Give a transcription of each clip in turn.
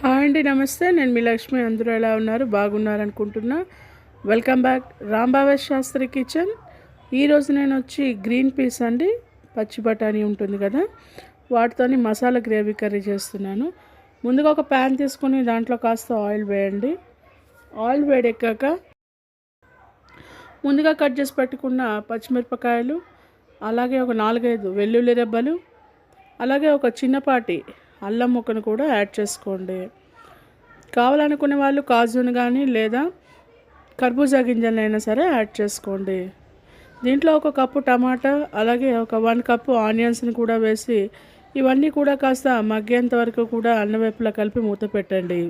Hi అండి నమస్తే. నేను మీ లక్ష్మి. అందరూ ఎలా ఉన్నారు? బాగున్నారనుకుంటున్నా welcome back. Rambaba Shastri kitchen. ఈరోజు నేను వచ్చి గ్రీన్ పీస్ అండి. పచ్చి బఠానీ ఉంటుంది కదా వాటితోని మసాలా గ్రేవీ కర్రీ చేస్తున్నాను. ముందుగా ఒక ప్యాన్ తీసుకొని దాంట్లో కాస్త ఆయిల్ వేయండి. ఆయిల్ వేడెక్కాక ముందుగా కట్ చేసి పెట్టుకున్న పచ్చిమిరపకాయలు అలాగే ఒక నాలుగైదు వెల్లుల్లి రెబ్బలు అలాగే ఒక చిన్నపాటి అల్లం ముక్కను కూడా యాడ్ చేసుకోండి. కావాలనుకునే వాళ్ళు కాజును కానీ లేదా కర్బూజా గింజలైనా సరే యాడ్ చేసుకోండి. దీంట్లో ఒక కప్పు టమాటా అలాగే ఒక వన్ కప్పు ఆనియన్స్ని కూడా వేసి ఇవన్నీ కూడా కాస్త మగ్గేంత వరకు కూడా అన్నవైపులా కలిపి మూత పెట్టండి.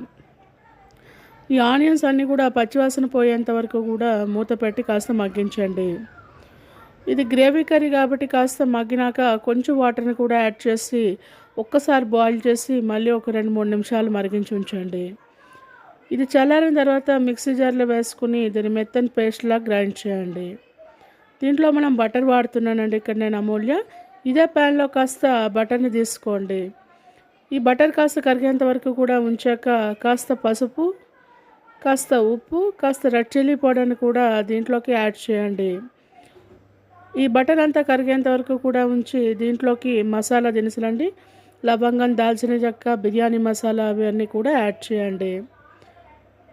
ఈ ఆనియన్స్ అన్నీ కూడా పచ్చివాసన పోయేంత వరకు కూడా మూత పెట్టి కాస్త మగ్గించండి. ఇది గ్రేవీ కర్రీ కాబట్టి కాస్త మగ్గినాక కొంచెం వాటర్ని కూడా యాడ్ చేసి ఒక్కసారి బాయిల్ చేసి మళ్ళీ ఒక రెండు మూడు నిమిషాలు మరిగించి ఉంచండి. ఇది చల్లారిన తర్వాత మిక్సీ జార్లో వేసుకుని దీన్ని మెత్తని పేస్ట్లా గ్రైండ్ చేయండి. దీంట్లో మనం బటర్ వాడుతున్నానండి ఇక్కడ నేను అమూల్య. ఇదే ప్యాన్లో కాస్త బటర్ని తీసుకోండి. ఈ బటర్ కాస్త కరిగేంత వరకు కూడా ఉంచాక కాస్త పసుపు కాస్త ఉప్పు కాస్త రెడ్ చిల్లీ పౌడర్ని కూడా దీంట్లోకి యాడ్ చేయండి. ఈ బటర్ అంతా కరిగేంత వరకు కూడా ఉంచి దీంట్లోకి మసాలా దినుసులండి లవంగం దాల్చిన చెక్క బిర్యానీ మసాలా అవన్నీ కూడా యాడ్ చేయండి.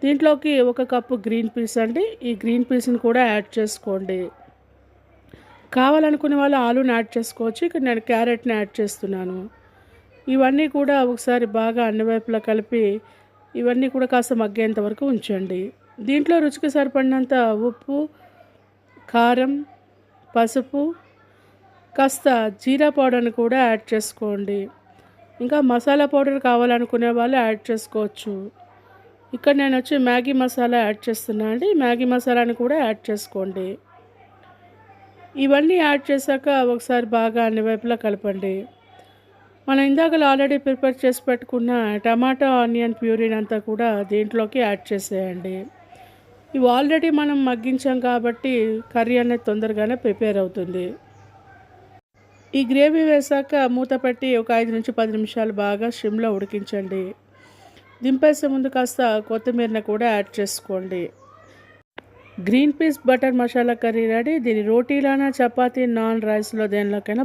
దీంట్లోకి ఒక కప్పు గ్రీన్ పీస్ అండి. ఈ గ్రీన్ పీస్ని కూడా యాడ్ చేసుకోండి. కావాలనుకునే వాళ్ళు ఆలూని యాడ్ చేసుకోవచ్చు. ఇక్కడ నేను క్యారెట్ని యాడ్ చేస్తున్నాను. ఇవన్నీ కూడా ఒకసారి బాగా అన్ని వైపులా కలిపి ఇవన్నీ కూడా కాస్త మగ్గేంత వరకు ఉంచండి. దీంట్లో రుచికి సరిపడినంత ఉప్పు కారం పసుపు కాస్త జీరా పౌడర్ని కూడా యాడ్ చేసుకోండి. ఇంకా మసాలా పౌడర్ కావాలనుకునే వాళ్ళు యాడ్ చేసుకోవచ్చు. ఇక్కడ నేను వచ్చి మ్యాగీ మసాలా యాడ్ చేస్తున్నా అండి. మ్యాగీ మసాలాని కూడా యాడ్ చేసుకోండి. ఇవన్నీ యాడ్ చేశాక ఒకసారి బాగా అన్ని వైపులా కలపండి. మనం ఇందాక ఆల్రెడీ ప్రిపేర్ చేసి పెట్టుకున్న టమాటా ఆనియన్ ప్యూరిన్ అంతా కూడా దీంట్లోకి యాడ్ చేసేయండి. ఇవి ఆల్రెడీ మనం మగ్గించాం కాబట్టి కర్రీ అనేది తొందరగానే ప్రిపేర్ అవుతుంది. ఈ గ్రేవీ వేసాక మూత పెట్టి ఒక ఐదు నుంచి పది నిమిషాలు బాగా స్టిమ్లో ఉడికించండి. దింపేసే ముందు కాస్త కొత్తిమీరని కూడా యాడ్ చేసుకోండి. Green peas butter masala curry ready. దీని రోటీలైనా చపాతీ నాన్ రైస్లో దేనిలోకైనా